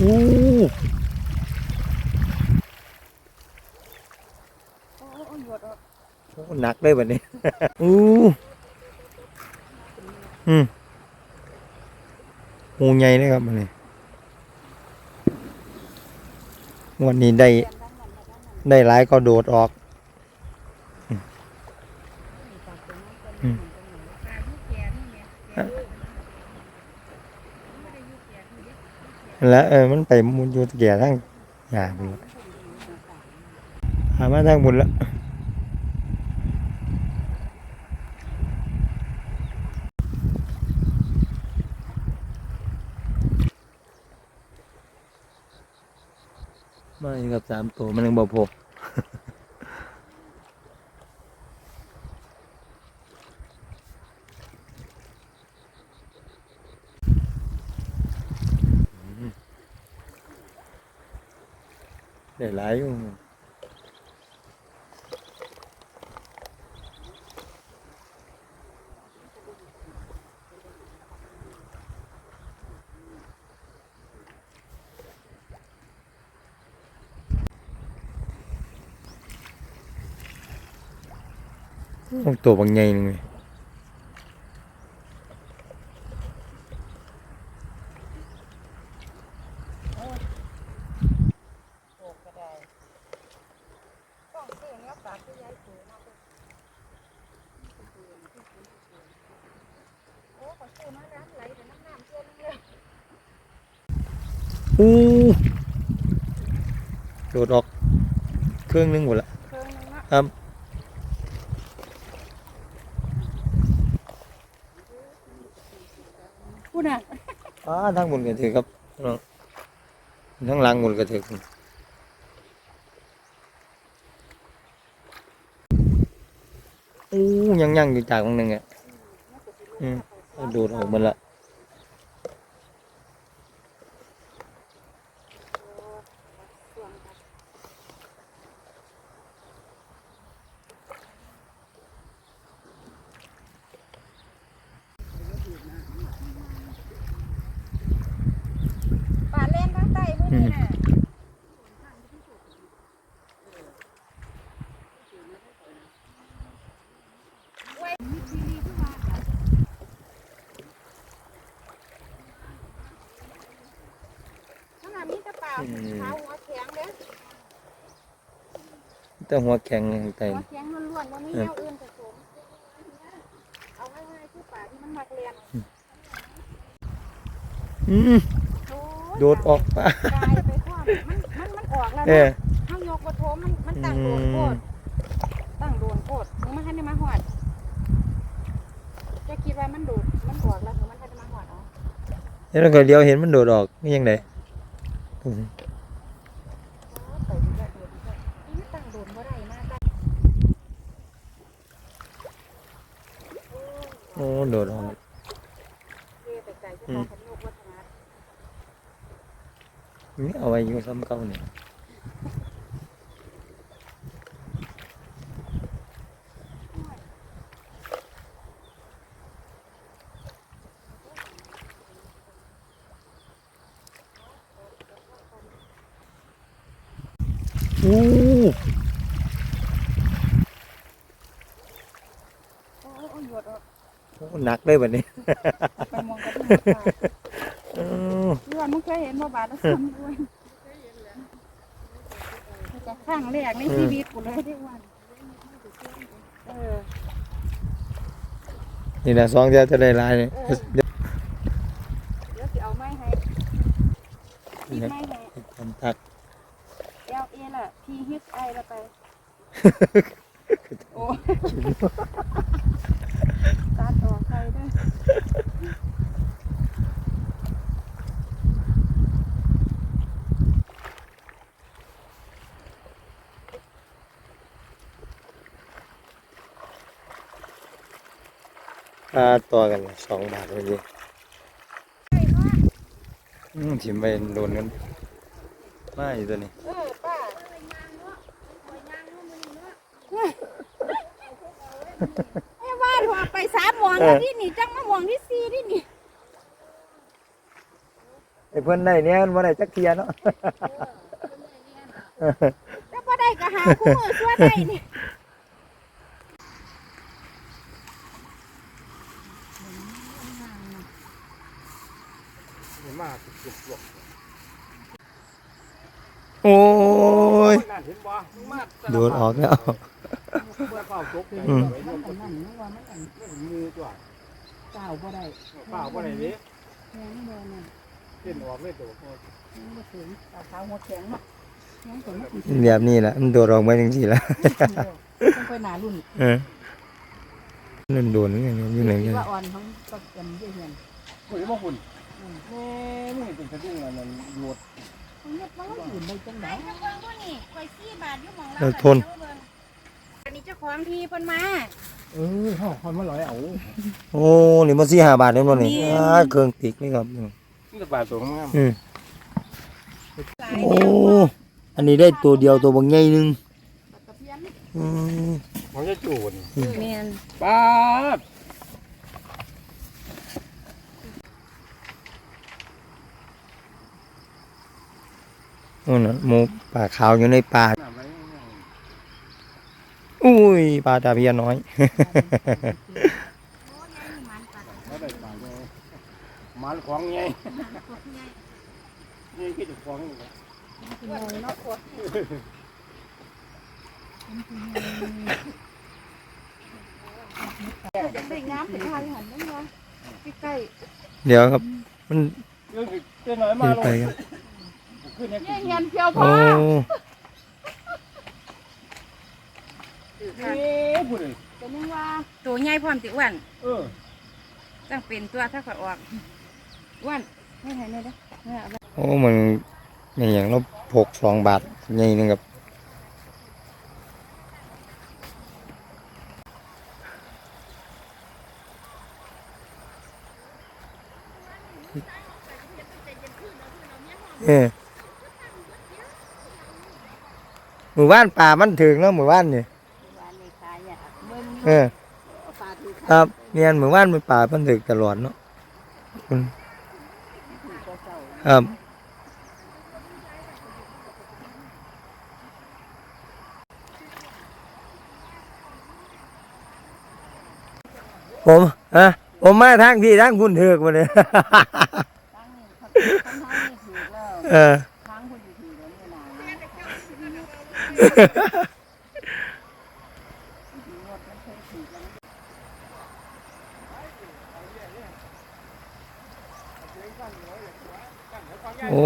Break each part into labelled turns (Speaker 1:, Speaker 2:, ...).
Speaker 1: อู้
Speaker 2: โอ้โห
Speaker 1: โอ้หนักเลยแบบนี้อู้อืมงูใหญ่เลยครับมันนี่วันนี้ได้ได้หลายก็โดดออก
Speaker 2: องตัวนี้ปลายุแก่นี่เนี่ยแก่ลูกไม่ได้ยุแก่นี่เด็ก
Speaker 1: แล้วเออมันไปมุนอยู่แก่ทั้งอย่าไปหามาทั้งบุญละมาอยู่กับสามตัวมันยังบ่พอ để lái không ông tổ bằng nhầy này. người
Speaker 2: อู้โด
Speaker 1: ดออกเครื่องนึงหมดละ
Speaker 2: เครื่องนึงละ
Speaker 1: ครับ
Speaker 2: พูดน่ะ
Speaker 1: อ้าทางบนก็ถือครับน้องทางหล่างบนก็ถืออู้ยังยังอยู่จากตรงนึงอะอืมโดดออกหมาละ
Speaker 2: ปลาเล่น ทั้งไตพวกนี้น่ะขนาดนี้จะเปล่าเท้าหัวแข็งเด้อ
Speaker 1: แต่หัวแข็งข้างใต้
Speaker 2: หัวแข็งล้วนๆว่ามีแนวอื่นผสมเอาง่ายๆคือป่าที่มันมักเรียน
Speaker 1: อืม
Speaker 2: โอ้ย
Speaker 1: โดดออกปะ
Speaker 2: กายไปคว้ามันมันมันออกแล้ว
Speaker 1: เออ
Speaker 2: เนาะเฮายกบ่โทมันมันตั้งโดนโคตรตั้งโดนโคตรมึงมาให้ได้มาหอดจะคิดว่ามันโดดมันออกแล้วหรือมันให้ได้มาหอดเอา
Speaker 1: แล้วก็เดียวเห็นมันโดดออกนี่ยังไงอืม
Speaker 2: ไปดีกว่าโดดดีกว่านี่มันตั้งโดนบ่ได้นะตั้ง
Speaker 1: โอ้โดดออก
Speaker 2: เทไปไกลจะพอกันโยกวัฒนะ
Speaker 1: นี่เอาไว้อยู่ซ้ำเก่าเนี่ยอู้
Speaker 2: โอ้โอ้หยวดออก
Speaker 1: โอ้หนักเลยแบบนี้
Speaker 2: ไปมองกันที่ป่า
Speaker 1: เออ
Speaker 2: ย้อนมึงเคยเห็นบ่บาทละซ้ำด้วยแต่ครั้งแรกในชีวิตกูเลยได้วันเออ
Speaker 1: นี่นะสองเดียวจะได้หลายเนี่ยเดี๋ยว
Speaker 2: เดี๋ยวสิเอาไม้ให้คิดไม้ให้
Speaker 1: ทำทัก
Speaker 2: เอลเอล่ะพีฮิตไอละไป โอ้ตัดออกใครด้วย
Speaker 1: ค่าตัวกันสองบาทเลยดิอืมถิ่มไปโดนกันมาอยู่ตัวนี้
Speaker 2: ไอ้ว่าหัวไปสามหมวงที่นี่จังมาหมวงที่สี่ที่นี่
Speaker 1: ไอ้เพิ่อนได้เนี่ยมันได้จักเทียเนาะ
Speaker 2: แล้วพอได้ก็หาคู่มือช่วยได้เนี่ย
Speaker 3: มากเก็บหลบ
Speaker 1: โอ้ย
Speaker 3: นั่นเห็นบ่มาก
Speaker 1: โดนออกแล้ว
Speaker 3: เพื่อเฝ้าตก
Speaker 1: อืม
Speaker 3: ไปยกนั่นนึกว่ามันอันมือตัว
Speaker 2: เจ้าบ่ได้
Speaker 3: เปล่าบ่ได้เด้
Speaker 2: แข็งบ่น่ะ
Speaker 3: เส้นออกเลยตัว
Speaker 2: แข็งบ่ถึงตาขาวหัวแข็งเนาะแข็งตัวมัน
Speaker 1: แบบนี้แหละมันโดดออกมาจังซี่ล่ะ
Speaker 2: ต้องไปหนารุ่น
Speaker 1: เออนั่นโดนนี่ไงอยู่ไหนกัน
Speaker 2: ว่าอ่อนของก็เต็มเยี่ยน
Speaker 3: คุยมาคุณ แม่มึงเป็นสะดุ้งอะไรมันโหลด
Speaker 2: มันเงียบมันอื่นได้จังได๋เบิ่งบ่นี่ข่อย4บาทอยู่หม่อง
Speaker 1: เราทน
Speaker 2: อันนี้เจ้าของที่เพิ่นมา
Speaker 3: เออห่อคอนมาลอยเอา
Speaker 1: โอ้นี่มันสี่ห้าบาทเองวันนี้อ่าเครื่องติกนี่ครับ
Speaker 3: นี่บาดตัวงาม
Speaker 1: อืมโอ้อันนี้ได้ตัวเดียวตัวบางใหญ่หนึงอืม
Speaker 3: มันจะจูด
Speaker 2: แม่น
Speaker 3: บา ด
Speaker 1: โอ้น่ะหมูป่าขาวอยู่ในป่า
Speaker 3: น้ำไหล
Speaker 1: อุ้ยปลาตาเพียน้อย
Speaker 3: มาได้ปลาไงมันของไงนี่คือจะของนี่
Speaker 2: เนาะปวดได้งามสิทายหันได้บ่ใกล้
Speaker 1: เดี๋ยวครับ มัน
Speaker 3: เรื่องเต้นน้อยมา
Speaker 1: ขึ้น
Speaker 3: ลง
Speaker 1: ไปครับ
Speaker 3: ขึ้นเนี่ย
Speaker 2: ๆเงียนเพียวพ
Speaker 1: โอ้
Speaker 2: อ
Speaker 3: นี่พูดเลย
Speaker 2: เป็นยังว่าตัวใหญ่พร้อมติอ้วน
Speaker 3: เออ
Speaker 2: จังเป็นตัวถ้าข่อยออกอ้วนให้ให้ได้เด้อเนี่ยเอาไป
Speaker 1: โอ้มันอย่างอย่างเราพกสองบาทใหญ่หนึงครับเออ หมู่บ้านป่ามันถึงแล้วหมู่บ้านนี่
Speaker 2: ว่าในตายอะเบิ่ง
Speaker 1: เออ
Speaker 2: ปลาถือ
Speaker 1: ครับเนียนหมู่บ้านมันป่ามันถึงตลอดเนาะอืม
Speaker 2: ตัวเจ้า
Speaker 1: ครับผมฮะผมมาทางพี่ทางคุณเถือกมาเลย
Speaker 2: ตั้งนี่เขาทั้งทางนี่ถือแล้ว
Speaker 1: เออ
Speaker 2: ทางคนอยู่ถือแล้วนี่ล่ะ
Speaker 1: โอ้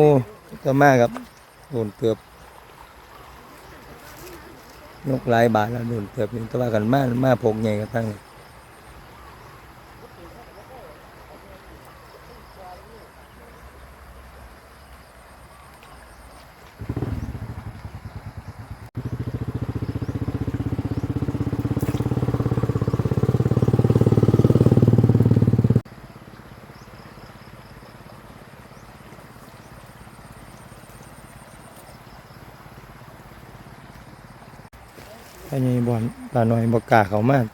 Speaker 1: ก็มากครับโดนเตือบนกหลายบาทแล้วโดนเตือบนี่ต่ว่ากันมากมากพกใหญ่กันทั้งนี้ ไปใหญ่บ่อลปลาหน่อยบกกาเขามาก